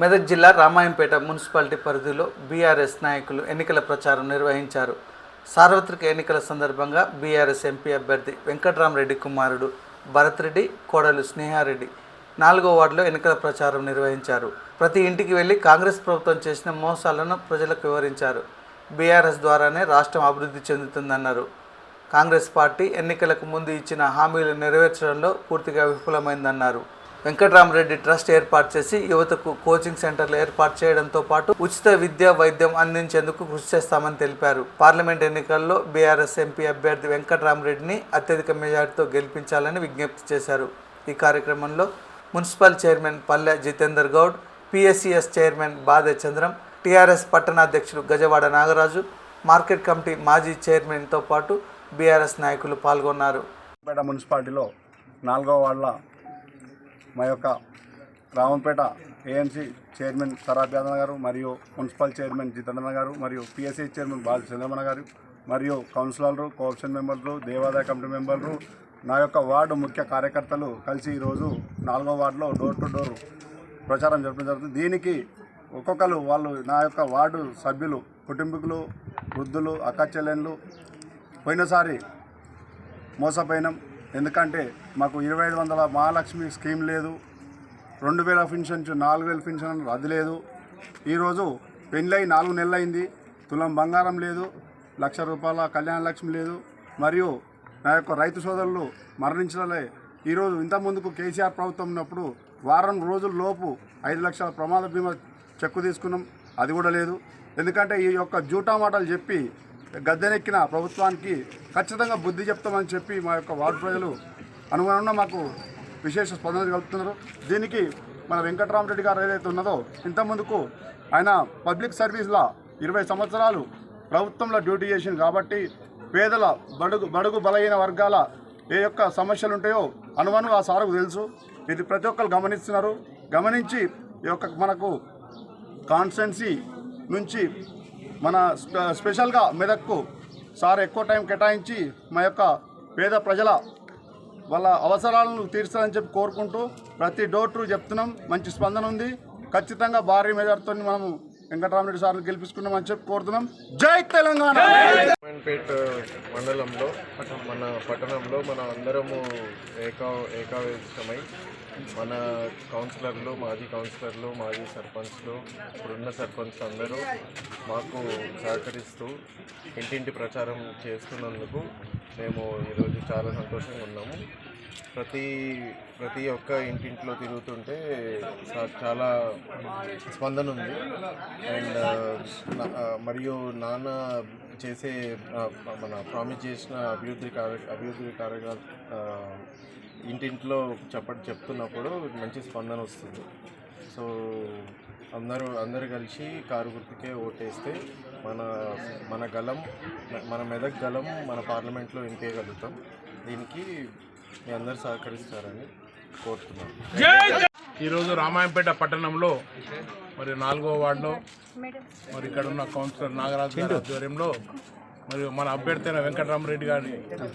మెదక్ జిల్లా రామాయంపేట మున్సిపాలిటీ పరిధిలో బీఆర్ఎస్ నాయకులు ఎన్నికల ప్రచారం నిర్వహించారు. సార్వత్రిక ఎన్నికల సందర్భంగా బీఆర్ఎస్ ఎంపీ అభ్యర్థి వెంకట్రామరెడ్డి కుమారుడు భరత్ రెడ్డి కోడలు స్నేహారెడ్డి నాలుగో వార్డులో ఎన్నికల ప్రచారం నిర్వహించారు. ప్రతి ఇంటికి వెళ్ళి కాంగ్రెస్ ప్రభుత్వం చేసిన మోసాలను ప్రజలకు వివరించారు. బీఆర్ఎస్ ద్వారానే రాష్ట్రం అభివృద్ధి చెందుతుందన్నారు. కాంగ్రెస్ పార్టీ ఎన్నికలకు ముందు ఇచ్చిన హామీలు నెరవేర్చడంలో పూర్తిగా విఫలమైందన్నారు. వెంకటరామరెడ్డి ట్రస్ట్ ఏర్పాటు చేసి యువతకు కోచింగ్ సెంటర్లు ఏర్పాటు చేయడంతో పాటు ఉచిత విద్య వైద్యం అందించేందుకు కృషి చేస్తామని తెలిపారు. పార్లమెంట్ ఎన్నికల్లో బీఆర్ఎస్ ఎంపీ అభ్యర్థి వెంకటరామరెడ్డిని అత్యధిక మెజార్టీతో గెలిపించాలని విజ్ఞప్తి చేశారు. ఈ కార్యక్రమంలో మున్సిపల్ చైర్మన్ పల్లె Jitender Goud PSCS chairman Badhe Chandram TRS పట్టణాధ్యక్షుడు Gajawada Nagaraju market committee మాజీ చైర్మన్తో పాటు బీఆర్ఎస్ నాయకులు పాల్గొన్నారు. మున్సిపాలిటీలో నాలుగో వాళ్ళ మా యొక్క రామంపేట ఏఎంసీ చైర్మన్ సరాబ్ యాదవ్ గారు మరియు మున్సిపల్ చైర్మన్ జితేంద్రన గారు మరియు పిఎస్సీ చైర్మన్ బాల చంద్రమణ గారు మరియు కౌన్సిలర్లు కోఆప్షన్ మెంబర్లు దేవాదాయ కమిటీ మెంబర్లు నా యొక్క వార్డు ముఖ్య కార్యకర్తలు కలిసి ఈరోజు నాలుగో వార్డులో డోర్ టు డోర్ ప్రచారం జరపడం జరుగుతుంది. దీనికి ఒక్కొక్కరు వాళ్ళు నా యొక్క వార్డు సభ్యులు కుటుంబీకులు వృద్ధులు అక్క చెల్లెళ్ళు పోయినసారి మోసపోయినాం. ఎందుకంటే మాకు ఇరవై ఐదు వందల మహాలక్ష్మి స్కీమ్ లేదు. రెండు వేల పెన్షన్ నాలుగు వేల పెన్షన్ రద్దు లేదు. ఈరోజు పెళ్ళై నాలుగు నెలలు అయింది తులం బంగారం లేదు. లక్ష రూపాయల కళ్యాణ లక్ష్మి లేదు. మరియు నా యొక్క రైతు సోదరులు మరణించలే ఈరోజు ఇంత ముందుకు కేసీఆర్ ప్రభుత్వం ఉన్నప్పుడు వారం రోజుల లోపు ఐదు లక్షల ప్రమాద బీమా చెక్కు తీసుకున్నాం. అది కూడా లేదు. ఎందుకంటే ఈ యొక్క జూటా మాటలు చెప్పి గద్దెనెక్కిన ప్రభుత్వానికి ఖచ్చితంగా బుద్ధి చెప్తామని చెప్పి మా యొక్క వార్డు ప్రజలు అనుగుణంగా మాకు విశేష స్పందన కలుపుతున్నారు. దీనికి మన వెంకటరామరెడ్డి గారు ఏదైతే ఉన్నదో ఇంత ముందుకు ఆయన పబ్లిక్ సర్వీస్లో ఇరవై సంవత్సరాలు ప్రభుత్వంలో డ్యూటీ చేసింది కాబట్టి పేదల బడుగు బడుగు బలహీన వర్గాల ఏ యొక్క సమస్యలు ఉంటాయో అనువను ఆ సారుకు తెలుసు. ఇది ప్రతి ఒక్కరు గమనిస్తున్నారు. గమనించి ఈ యొక్క మనకు కాన్స్టెన్సీ నుంచి మన స్పెషల్గా మెదక్కు సార్ ఎక్కువ టైం కేటాయించి మా యొక్క పేద ప్రజల వాళ్ళ అవసరాలను తీర్చాలని చెప్పి కోరుకుంటూ ప్రతి డోర్ టు చెప్తున్నాం. మంచి స్పందన ఉంది. ఖచ్చితంగా భారీ మెజార్టీతో మనము వెంకటరామరెడ్డి సార్ని గెలిపించుకున్నామని చెప్పి కోరుతున్నాం. జై తెలంగాణ! రామాయణపేట్ మండలంలో మన పట్టణంలో మన అందరము ఏకా ఏకావేశమై మన కౌన్సిలర్లు మాజీ కౌన్సిలర్లు మాజీ సర్పంచ్లు ఇప్పుడున్న సర్పంచ్ అందరూ మాకు సహకరిస్తూ ఇంటింటి ప్రచారం చేస్తున్నందుకు మేము ఈరోజు చాలా సంతోషంగా ఉన్నాము. ప్రతి ప్రతి ఒక్క ఇంటింట్లో తిరుగుతుంటే చాలా స్పందన ఉంది. అండ్ మరియు నాన్న చేసే మన ప్రామిస్ చేసిన అభివృద్ధి కార్య అభివృద్ధి కార్యక్రమ ఇంటింట్లో చెప్ప చెప్తున్నప్పుడు మంచి స్పందన వస్తుంది. సో అందరూ అందరు కలిసి కారు గుర్తుకే ఓటేస్తే మన మన గలం మన మెదక్ గలం మన పార్లమెంట్లో ఇంపేయగలుగుతాం దీనికి మీ అందరు సహకరిస్తారని కోరుతున్నాను. ఈరోజు రామాయంపేట పట్టణంలో మరి నాలుగో వార్డులో మరి ఇక్కడ ఉన్న కౌన్సిలర్ నాగరాజు గారి ఆధ్వర్యంలో మరియు మన అభ్యర్థి అయిన వెంకటరామరెడ్డి గారి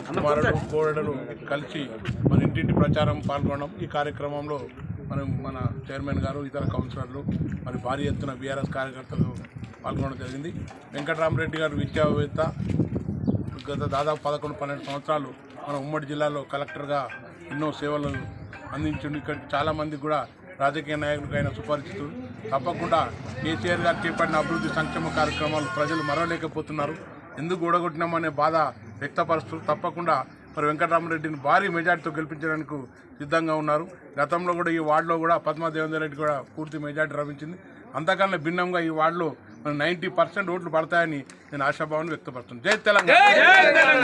కుమారుడు కోడలు కలిసి మన ఇంటింటి ప్రచారం పాల్గొనడం ఈ కార్యక్రమంలో మనం మన చైర్మన్ గారు ఇతర కౌన్సిలర్లు మరి భారీ ఎత్తున బీఆర్ఎస్ కార్యకర్తలు పాల్గొనడం జరిగింది. వెంకటరామరెడ్డి గారు విద్యావేత్త గత దాదాపు పదకొండు పన్నెండు సంవత్సరాలు మన ఉమ్మడి జిల్లాలో కలెక్టర్గా ఎన్నో సేవలు అందించండి. ఇక్కడికి చాలామంది కూడా రాజకీయ నాయకులకు ఆయన సుపరిచితుడు తప్పకుండా కేసీఆర్ గారు చేపట్టిన అభివృద్ధి సంక్షేమ కార్యక్రమాలు ప్రజలు మరవలేకపోతున్నారు. ఎందుకు ఓడగొట్టినామనే బాధ వ్యక్తపరుస్తూ తప్పకుండా మరి వెంకటరామరెడ్డిని భారీ మెజార్టీతో గెలిపించడానికి సిద్ధంగా ఉన్నారు. గతంలో కూడా ఈ వార్డులో కూడా పద్మాదేవేందర్ రెడ్డి కూడా పూర్తి మెజార్టీ లభించింది అంతకన్నా భిన్నంగా ఈ వార్డులో నైంటీ పర్సెంట్ ఓట్లు పడతాయని నేను ఆశాభావాన్ని వ్యక్తపరుస్తున్నాను జై తెలంగాణ!